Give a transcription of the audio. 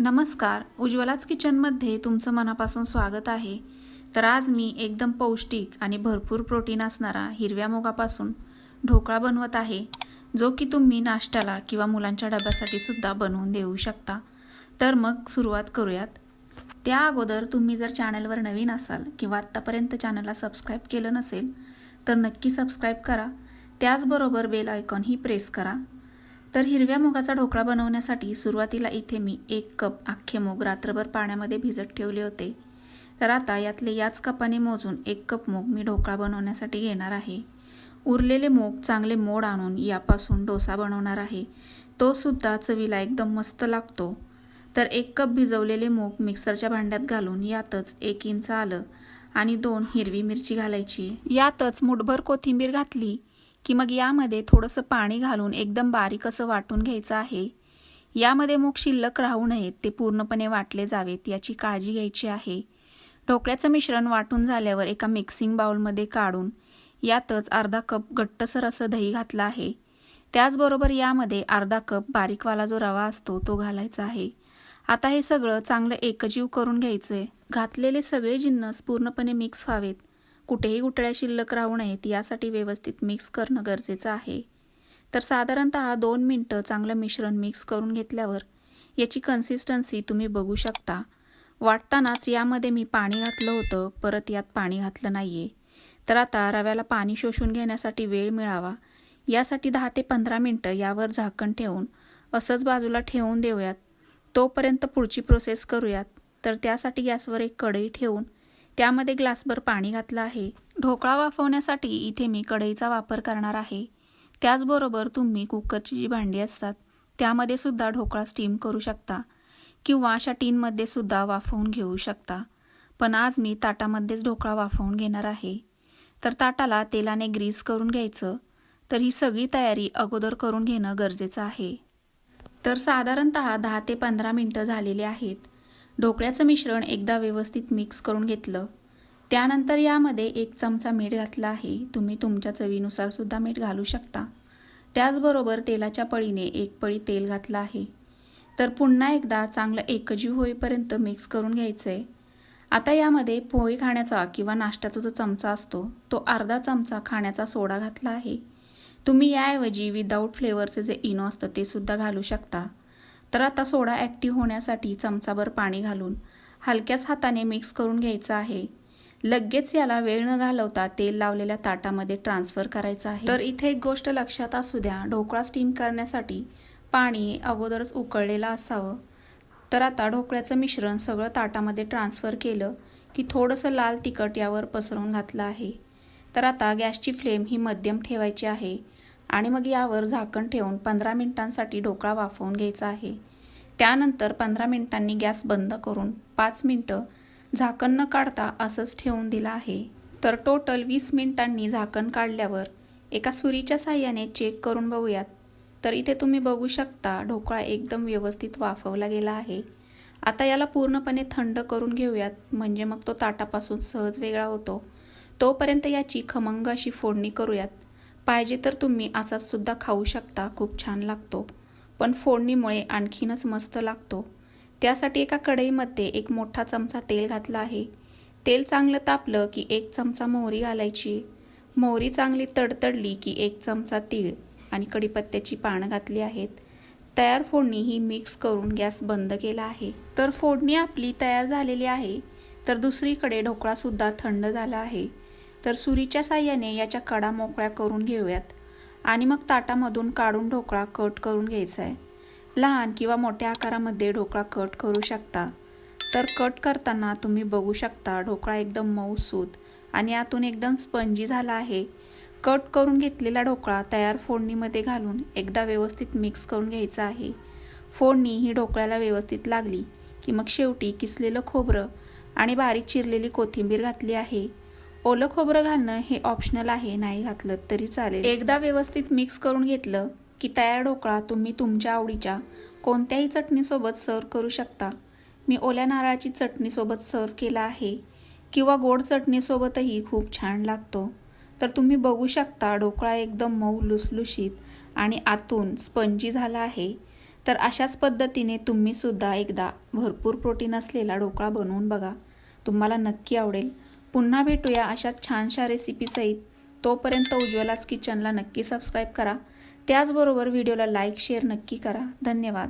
नमस्कार. उज्ज्वलाच किचनमध्ये तुमचं मनापासून स्वागत आहे. तर आज मी एकदम पौष्टिक आणि भरपूर प्रोटीन असणारा हिरव्या मुगापासून ढोकळा बनवत आहे जो की तुम्ही नाश्त्याला किंवा मुलांच्या डब्यासाठी सुद्धा बनवून देऊ शकता. तर मग सुरुवात करूयात. त्या अगोदर तुम्ही जर चॅनलवर नवीन असाल किंवा आत्तापर्यंत चॅनलला सबस्क्राईब केलं नसेल तर नक्की सबस्क्राईब करा. त्याचबरोबर बेल आयकॉनही प्रेस करा. तर हिरव्या मुगाचा ढोकळा बनवण्यासाठी सुरुवातीला इथे मी एक कप अख्खे मूग रात्रभर पाण्यामध्ये भिजत ठेवले होते. तर आता यातले याच कपाने मोजून एक कप मूग मी ढोकळा बनवण्यासाठी घेणार आहे. उरलेले मूग चांगले मोड आणून यापासून डोसा बनवणार आहे. तो सुद्धा चवीला एकदम मस्त लागतो. तर एक कप भिजवलेले मूग मिक्सरच्या भांड्यात घालून यातच एक इंच आलं आणि दोन हिरवी मिरची घालायची. यातच मुठभर कोथिंबीर घातली की मग यामध्ये थोडंसं पाणी घालून एकदम बारीक असं वाटून घ्यायचं आहे. यामध्ये मूग शिल्लक राहू नयेत ते पूर्णपणे वाटले जावेत याची काळजी घ्यायची आहे. ढोकळ्याचं मिश्रण वाटून झाल्यावर एका मिक्सिंग बाउलमध्ये काढून यातच अर्धा कप घट्टसर असं दही घातलं आहे. त्याचबरोबर यामध्ये अर्धा कप बारीकवाला जो रवा असतो तो घालायचा आहे. आता हे सगळं चांगलं एकजीव करून घ्यायचं आहे घातलेले सगळे जिन्नस पूर्णपणे मिक्स व्हावेत. कुठेही गुटळ्या शिल्लक राहू नयेत यासाठी व्यवस्थित मिक्स करणं गरजेचं आहे. तर साधारणत दोन मिनटं चांगलं मिश्रण मिक्स करून घेतल्यावर याची कन्सिस्टन्सी तुम्ही बघू शकता. वाटतानाच यामध्ये मी पाणी घातलं होतं परत यात पाणी घातलं नाही आहे तर आता रव्याला पाणी शोषून घेण्यासाठी वेळ मिळावा. यासाठी दहा ते पंधरा मिनटं यावर झाकण ठेवून असंच बाजूला ठेवून देऊयात. तोपर्यंत पुढची प्रोसेस करूयात. तर त्यासाठी गॅसवर एक कढई ठेवून त्यामध्ये ग्लासभर पाणी घातलं आहे. ढोकळा वाफवण्यासाठी इथे मी कढईचा वापर करणार आहे. त्याचबरोबर तुम्ही कुकरची जी भांडी असतात त्यामध्ये सुद्धा ढोकळा स्टीम करू शकता किंवा अशा टीनमध्ये सुद्धा वाफवून घेऊ शकता. पण आज मी ताटामध्येच ढोकळा वाफवून घेणार आहे. तर ताटाला तेलाने ग्रीस करून घ्यायचं तर ही सगळी तयारी अगोदर करून घेणं गरजेचं आहे. तर साधारणत दहा ते पंधरा मिनटं झालेली आहेत. ढोकळ्याचं मिश्रण एकदा व्यवस्थित मिक्स करून घेतलं. त्यानंतर यामध्ये एक चमचा मीठ घातला आहे. तुम्ही तुमच्या चवीनुसार सुद्धा मीठ घालू शकता. त्याचबरोबर तेलाच्या पळीने एक पळी तेल घातलं आहे. तर पुन्हा एकदा चांगलं एकजीव होईपर्यंत मिक्स करून घ्यायचं आहे आता यामध्ये पोहे खाण्याचा किंवा नाश्त्याचा जो चमचा असतो तो अर्धा चमचा खाण्याचा सोडा घातला आहे. तुम्ही याऐवजी विदाऊट फ्लेवरचे जे इनो असतं ते सुद्धा घालू शकता. तर आता सोडा ॲक्टिव्ह होण्यासाठी चमचाभर पाणी घालून हलक्याच हाताने मिक्स करून घ्यायचं आहे. लगेच याला वेळ न घालवता तेल लावलेल्या ताटामध्ये ट्रान्सफर करायचं आहे. तर इथे एक गोष्ट लक्षात असू द्या ढोकळा स्टीम करण्यासाठी पाणी अगोदरच उकळलेलं असावं. तर आता ढोकळ्याचं मिश्रण सगळं ताटामध्ये ट्रान्सफर केलं की थोडंसं लाल तिखट यावर पसरवून घातलं आहे. तर आता गॅसची फ्लेम ही मध्यम ठेवायची आहे. आणि मग यावर झाकण ठेवून पंधरा मिनिटांसाठी ढोकळा वाफवून घ्यायचा आहे. त्यानंतर पंधरा मिनिटांनी गॅस बंद करून पाच मिनटं झाकण न काढता असंच ठेवून दिलं आहे. तर टोटल वीस मिनिटांनी झाकण काढल्यावर एका सुरीच्या साह्याने चेक करून बघूयात. तर इथे तुम्ही बघू शकता ढोकळा एकदम व्यवस्थित वाफवला गेला आहे. आता याला पूर्णपणे थंड करून घेऊयात म्हणजे मग तो ताटापासून सहज वेगळा होतो. तोपर्यंत याची खमंग अशी फोडणी करूयात. पाहिजे तर तुम्ही असाच सुद्धा खाऊ शकता. खूप छान लागतो. पण फोडणीमुळे आणखीनच मस्त लागतो. त्यासाठी एका कढईमध्ये एक मोठा चमचा तेल घातला आहे. तेल चांगलं तापलं की एक चमचा मोहरी घालायची. मोहरी चांगली तडतडली की एक चमचा तीळ आणि कढीपत्त्याची पानं घातली आहेत. तयार फोडणी ही मिक्स करून गॅस बंद केला आहे. तर फोडणी आपली तयार झालेली आहे. तर दुसरीकडे ढोकळासुद्धा थंड झाला आहे. तर सुरीच्या साह्याने याच्या कडा मोकळ्या करून घेऊयात. आणि मग ताटामधून काढून ढोकळा कट करून घ्यायचा आहे लहान किंवा मोठ्या आकारामध्ये ढोकळा कट करू शकता. तर कट करताना तुम्ही बघू शकता ढोकळा एकदम मऊसूत आणि आतून एकदम स्पंजी झाला आहे. कट करून घेतलेला ढोकळा तयार फोडणीमध्ये घालून एकदा व्यवस्थित मिक्स करून घ्यायचा आहे. फोडणी ही ढोकळ्याला व्यवस्थित लागली की मग शेवटी किसलेलं खोबरं आणि बारीक चिरलेली कोथिंबीर घातली आहे. ओलं खोबरं घालणं हे ऑप्शनल आहे नाही घातलं तरी चालेल. एकदा व्यवस्थित मिक्स करून घेतलं की तयार ढोकळा तुम्ही तुमच्या आवडीच्या कोणत्याही चटणीसोबत सर्व करू शकता. मी ओल्या नारळाची चटणीसोबत सर्व केला आहे किंवा गोड चटणीसोबतही खूप छान लागतो. तर तुम्ही बघू शकता ढोकळा एकदम मऊ लुसलुशीत आणि आतून स्पंजी झाला आहे. तर अशाच पद्धतीने तुम्हीसुद्धा एकदा भरपूर प्रोटीन असलेला ढोकळा बनवून बघा. तुम्हाला नक्की आवडेल. पुन्हा भेटूया अशा छानशा रेसिपीसहित तोपर्यंत उज्ज्वलाच किचनला नक्की सबस्क्राईब करा. त्याचबरोबर व्हिडिओला लाईक शेअर नक्की करा. धन्यवाद.